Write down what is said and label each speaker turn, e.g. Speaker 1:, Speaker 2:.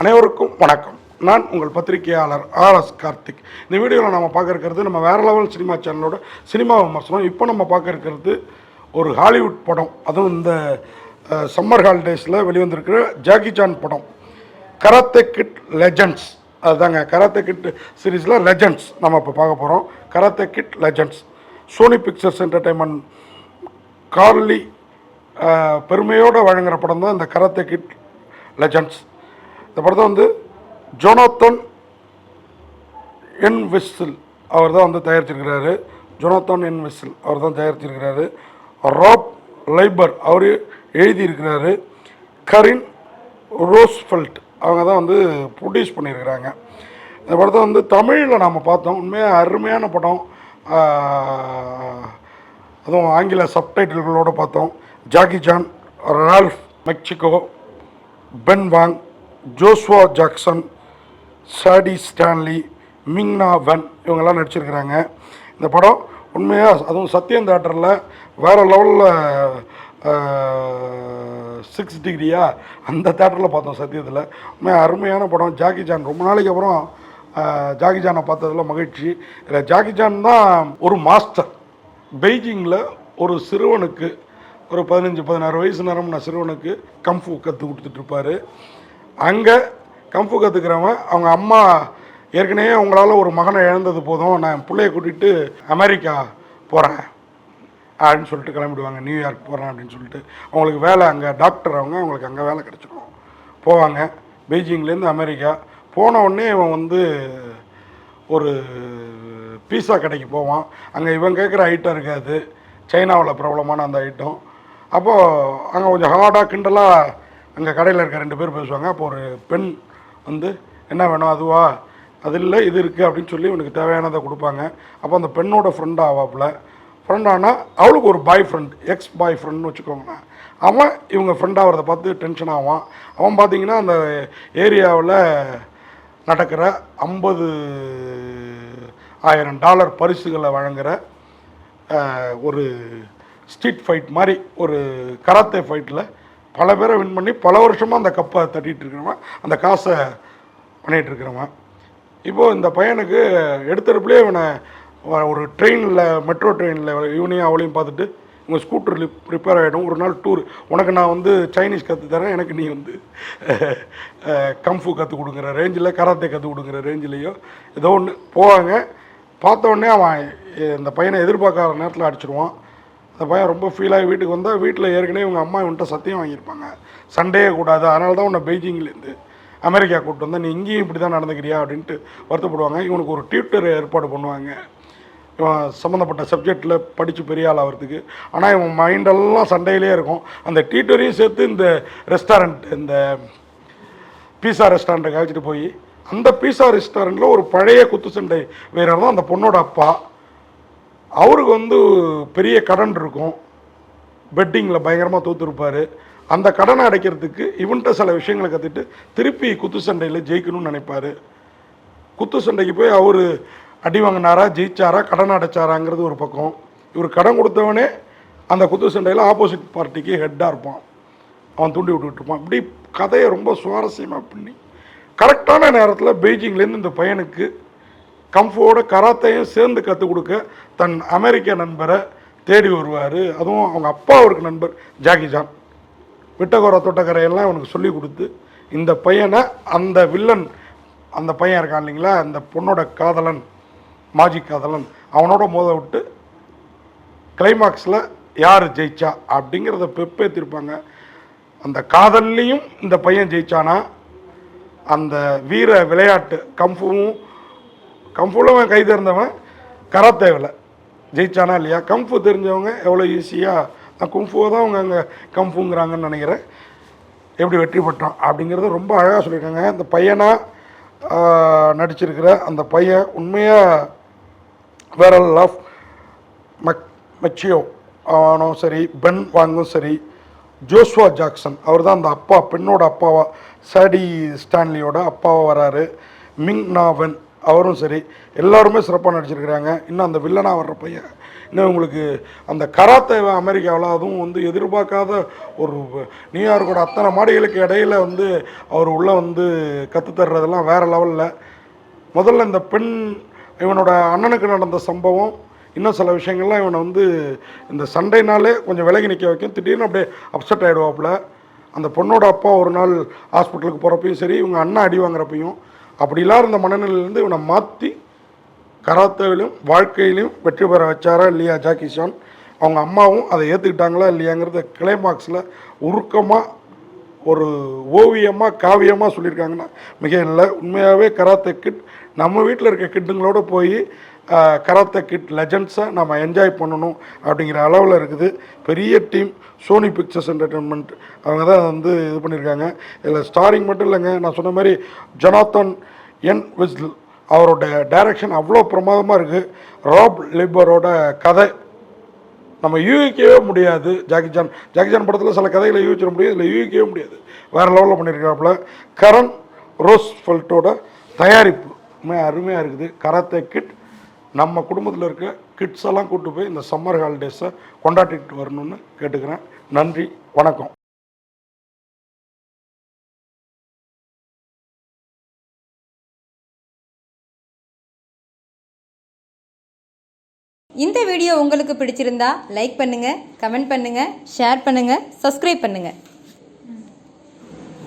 Speaker 1: அனைவருக்கும் வணக்கம். நான் உங்கள் பத்திரிகையாளர் ஆர் எஸ் கார்த்திக். இந்த வீடியோவில் நம்ம பார்க்க இருக்கிறது நம்ம வேற லெவல் சினிமா சேனலோட சினிமா விமர்சனம். இப்போ நம்ம பார்க்க இருக்கிறது ஒரு ஹாலிவுட் படம். அதுவும் இந்த சம்மர் ஹாலிடேஸில் வெளிவந்திருக்கிற ஜாக்கி சான் படம். Karate Kid Legends. அதுதாங்க கராத்தே கிட் சீரீஸில் லெஜண்ட்ஸ் நம்ம இப்போ பார்க்க போகிறோம் Karate Kid Legends. Sony Pictures Entertainment. Garlic பெருமையோடு வழங்குகிற படம் தான் இந்த கராத்தே கிட் லெஜண்ட்ஸ். இந்த படத்தை வந்து ஜோனாத்தன் என் விசில் அவர் தான் வந்து தயாரிச்சிருக்கிறாரு. ஜோனாத்தன் என் விசில் அவர் தான் தயாரிச்சிருக்கிறாரு. ராப் லைபர் அவர் எழுதியிருக்கிறாரு. கரின் ரோஸ்ஃபெல்ட் அவங்க தான் வந்து ப்ரொடியூஸ் பண்ணியிருக்கிறாங்க. இந்த படத்தை வந்து தமிழில் நாம் பார்த்தோம். உண்மையாக அருமையான படம். அதுவும் ஆங்கில சப்டைட்டில்களோடு பார்த்தோம். Jackie Chan Ralph Macchio Ben Wang Joshua Jackson Sadie Stanley மிங்னா Wen இவங்கெல்லாம் நடிச்சிருக்கிறாங்க. இந்த படம் உண்மையாக அதுவும் சத்யம் தேட்டரில் வேறு லெவலில் சிக்ஸ் டிகிரியா அந்த தேட்டரில் பார்த்தோம் சத்தியத்தில். உண்மையாக அருமையான படம். ஜாக்கி ஜான் ரொம்ப நாளைக்கு அப்புறம் ஜாக்கி ஜானை பார்த்ததுல மகிழ்ச்சி. இதில் ஜாக்கி ஜான் தான் ஒரு மாஸ்டர் பெய்ஜிங்கில் ஒரு சிறுவனுக்கு ஒரு பதினஞ்சு பதினாறு வயசு நேரம்னா சிறுவனுக்கு கம்ஃபு கற்றுக் கொடுத்துட்ருப்பாரு அங்கே கம்ஃபு கற்றுக்கிறவன் அவங்க அம்மா ஏற்கனவே உங்களால் ஒரு மகனை இழந்தது போதும் நான் பிள்ளைய கூட்டிகிட்டு அமெரிக்கா போகிறேன் அப்படின்னு சொல்லிட்டு கிளம்பிடுவாங்க. நியூயார்க் போகிறேன் அப்படின்னு சொல்லிட்டு. அவங்களுக்கு வேலை அங்கே டாக்டர் அவங்க அவங்களுக்கு அங்கே வேலை கிடச்சிடும். போவாங்க. பெய்ஜிங்லேருந்து அமெரிக்கா. போன உடனே இவன் வந்து ஒரு பீஸா கடைக்கு போவான். அங்கே இவன் கேட்குற ஐட்டம் இருக்காது. சைனாவில் பிரபலமான அந்த ஐட்டம் அப்போது அங்கே கொஞ்சம் ஹார்டாக கிண்டலாக அங்கே கடையில் இருக்க ரெண்டு பேர் பேசுவாங்க. அப்போ ஒரு பெண் வந்து என்ன வேணும் அதுவா? அது இல்லை இது இருக்குது அப்படின்னு சொல்லி இவனுக்கு தேவையானதை கொடுப்பாங்க. அப்போ அந்த பெண்ணோட ஃப்ரெண்ட் ஆவாப்புல. ஃப்ரெண்ட் ஆனால் அவளுக்கு ஒரு பாய் ஃப்ரெண்ட் எக்ஸ் பாய் ஃப்ரெண்ட்னு வச்சுக்கோங்களேன். அவன் இவங்க ஃப்ரெண்ட் ஆகிறத பார்த்து டென்ஷன் ஆவான். அவன் பார்த்தீங்கன்னா அந்த ஏரியாவில் நடக்கிற ஐம்பது ஆயிரம் டாலர் பரிசுகளை வழங்குகிற ஒரு ஸ்ட்ரீட் ஃபைட் மாதிரி ஒரு கராத்தே ஃபைட்டில் பல பேரை வின் பண்ணி பல வருஷமாக அந்த கப்பை தட்டிகிட்டு இருக்கிறவன் அந்த காசை பண்ணிகிட்டு இருக்கிறவன். இப்போது இந்த பையனுக்கு எடுத்தடுப்புலேயே இவனை ஒரு ட்ரெயினில் மெட்ரோ ட்ரெயினில் இவனையும் அவளையும் பார்த்துட்டு உங்கள் ஸ்கூட்டர் ரிப்பேர் ஆகிடும் ஒரு நாள் டூர் உனக்கு நான் வந்து சைனீஸ் கற்று தரேன். எனக்கு நீ வந்து கம்ஃபு கற்றுக் கொடுக்குற ரேஞ்சில் கராத்தே கற்றுக் கொடுக்குற ரேஞ்சிலையோ ஏதோ ஒன்று போவாங்க. பார்த்த உடனே அவன் இந்த பையனை எதிர்பார்க்காத நேரத்தில் அடிச்சிடுவான் அந்த பையன் ரொம்ப ஃபீலாகி வீட்டுக்கு வந்தால் வீட்டில் ஏற்கனவே இவங்க அம்மா இவன்கிட்ட சத்தியம் வாங்கியிருப்பாங்க. சண்டையே கூடாது. அதனால தான் உன்னை பெய்ஜிங்லேருந்து அமெரிக்கா கூப்பிட்டு வந்தால் நீ இங்கேயும் இப்படி தான் நடந்துக்கிறியா அப்படின்ட்டு வருத்தப்படுவாங்க. இவனுக்கு ஒரு டியூட்டர் ஏற்பாடு பண்ணுவாங்க. இவன் சம்மந்தப்பட்ட சப்ஜெக்டில் படித்து பெரிய ஆள் ஆகிறதுக்கு ஆனால் இவன் மைண்டெல்லாம் சண்டையிலே இருக்கும். அந்த டியூட்டரையும் சேர்த்து இந்த ரெஸ்டாரண்ட் இந்த பீஸா ரெஸ்டாரண்ட்டுக்கு அழைச்சிட்டு போய் அந்த பீஸா ரெஸ்டாரண்ட்டில் ஒரு பழைய குத்து சண்டை வீரர் தான் அந்த பொண்ணோட அப்பா. அவருக்கு வந்து பெரிய கடன் இருக்கும். பெட்டிங்கில் பயங்கரமாக தோற்றுருப்பார் அந்த கடனை அடைக்கிறதுக்கு இவன்கிட்ட சில விஷயங்களை கற்றுட்டு திருப்பி குத்து சண்டையில் ஜெயிக்கணும்னு நினைப்பார். குத்து சண்டைக்கு போய் அவர் அடி வாங்கினாரா ஜெயிச்சாரா கடன் அடைச்சாராங்கிறது ஒரு பக்கம். இவர் கடன் கொடுத்தவனே அந்த குத்து சண்டையில் ஆப்போசிட் பார்ட்டிக்கு ஹெட்டாக இருப்பான். அவன் தூண்டி விட்டுட்டு இருப்பான். இப்படி கதையை ரொம்ப சுவாரஸ்யமாக பண்ணி கரெக்டான நேரத்தில் பெய்ஜிங்லேருந்து இந்த பையனுக்கு கம்ஃபோட கராத்தையும் சேர்ந்து கற்றுக் கொடுக்க தன் அமெரிக்க நண்பரை தேடி வருவார். அதுவும் அவங்க அப்பா அவருக்கு நண்பர் ஜாக்கி ஜான். விட்டகோர தொட்டக்கரையெல்லாம் அவனுக்கு சொல்லி கொடுத்து இந்த பையனை அந்த வில்லன் அந்த பையன் இருக்கான் இல்லைங்களா அந்த பொண்ணோட காதலன் மாஜி காதலன் அவனோட மோத விட்டு கிளைமாக்ஸில் யார் ஜெயிச்சா அப்படிங்கிறத பெப்பேற்றிருப்பாங்க அந்த காதல்லையும் இந்த பையன் ஜெயிச்சானா அந்த வீர விளையாட்டு கம்ஃபுவும் கம்ஃபுல்லாக அவன் கை கரா தேவையில்லை ஜெயிச்சானா இல்லையா? கம்ஃபு தெரிஞ்சவங்க எவ்வளோ ஈஸியாக நான் கும்ஃபுவை தான் அவங்க அங்கே கம்ஃபுங்கிறாங்கன்னு நினைக்கிறேன். எப்படி வெற்றி பெற்றான் அப்படிங்கிறத ரொம்ப அழகாக சொல்லியிருக்காங்க. இந்த பையனாக நடிச்சிருக்கிற அந்த பையன் உண்மையாக வேற லவ் மக் மெச்சியோ அவனும் சரி பென் வாங்கும் சரி ஜோஸ்வா ஜாக்சன். அவர் தான் அந்த அப்பா பெண்ணோட அப்பாவா சாடி ஸ்டான்லியோட அப்பாவை வராரு. மிங் நாவன் அவரும் சரி எல்லாருமே சிறப்பாக நடிச்சிருக்கிறாங்க. இன்னும் அந்த வில்லனாக வர்ற பையன் இன்னும் உங்களுக்கு அந்த கராத்தை அமெரிக்காவில் அதுவும் வந்து எதிர்பார்க்காத ஒரு நியூயார்க்கோட அத்தனை மாடிகளுக்கு இடையில வந்து அவர் உள்ளே வந்து கற்றுத்தர்றதெல்லாம் வேறு லெவலில். முதல்ல இந்த பெண் இவனோட அண்ணனுக்கு நடந்த சம்பவம் இன்னும் சில விஷயங்கள்லாம் இவனை வந்து இந்த சண்டைனாலே கொஞ்சம் விலகி நிற்க வைக்கும். திடீர்னு அப்படியே அப்செட் ஆகிடுவாப்புல அந்த பொண்ணோட அப்பா ஒரு நாள் ஹாஸ்பிட்டலுக்கு போகிறப்பையும் சரி இவங்க அண்ணா அடி வாங்குறப்பையும் அப்படிலாம் இருந்த மனநிலையிலேருந்து இவனை மாற்றி கராத்தேலையும் வாழ்க்கையிலையும் வெற்றி பெற வச்சாரா இல்லையா ஜாக்கி சான் அவங்க அம்மாவும் அதை ஏற்றுக்கிட்டாங்களா இல்லையாங்கிறத கிளைமாக்ஸில் உருக்கமாக ஒரு ஓவியமாக காவியமாக சொல்லியிருக்காங்கன்னா மிக இல்லை. உண்மையாகவே கராத்தே கிட் நம்ம வீட்டில் இருக்க கிட்டுங்களோட போய் கராத்தே கிட் லெஜண்ட்ஸை நம்ம என்ஜாய் பண்ணணும் அப்படிங்கிற அளவில் இருக்குது. பெரிய டீம் சோனி பிக்சர்ஸ் என்டர்டெயின்மெண்ட் அவங்க தான் வந்து இது பண்ணியிருக்காங்க. இதில் ஸ்டாரிங் மட்டும் இல்லைங்க நான் சொன்ன மாதிரி ஜொனாத்தன் என் விஸ்ல் அவரோட டைரக்ஷன் அவ்வளோ பிரமாதமாக இருக்குது ராப் லிபரோட கதை நம்ம யூகிக்கவே முடியாது. ஜாக்கி ஜான் ஜாக்கி ஜான் படத்தில் சில கதைகளை யூகிச்சிட முடியாது இல்லை யூகிக்கவே முடியாது. வேறு லெவலில் பண்ணியிருக்காப்புல. கரண் ரோஸ் ஃபெல்ட்டோட தயாரிப்பு அருமையாக இருக்குது. கராத்தே கிட் நம்ம குடும்பத்தில் இருக்க கிட்ஸ் எல்லாம் கூட்டு போய் இந்த சம்மர் ஹாலிடேஸை கொண்டாடிட்டு வரணும்னு கேட்டுக்கிறேன். நன்றி வணக்கம்.
Speaker 2: இந்த வீடியோ உங்களுக்கு பிடிச்சிருந்தா லைக் பண்ணுங்கள் கமெண்ட் பண்ணுங்கள் ஷேர் பண்ணுங்கள் சப்ஸ்கிரைப் பண்ணுங்கள்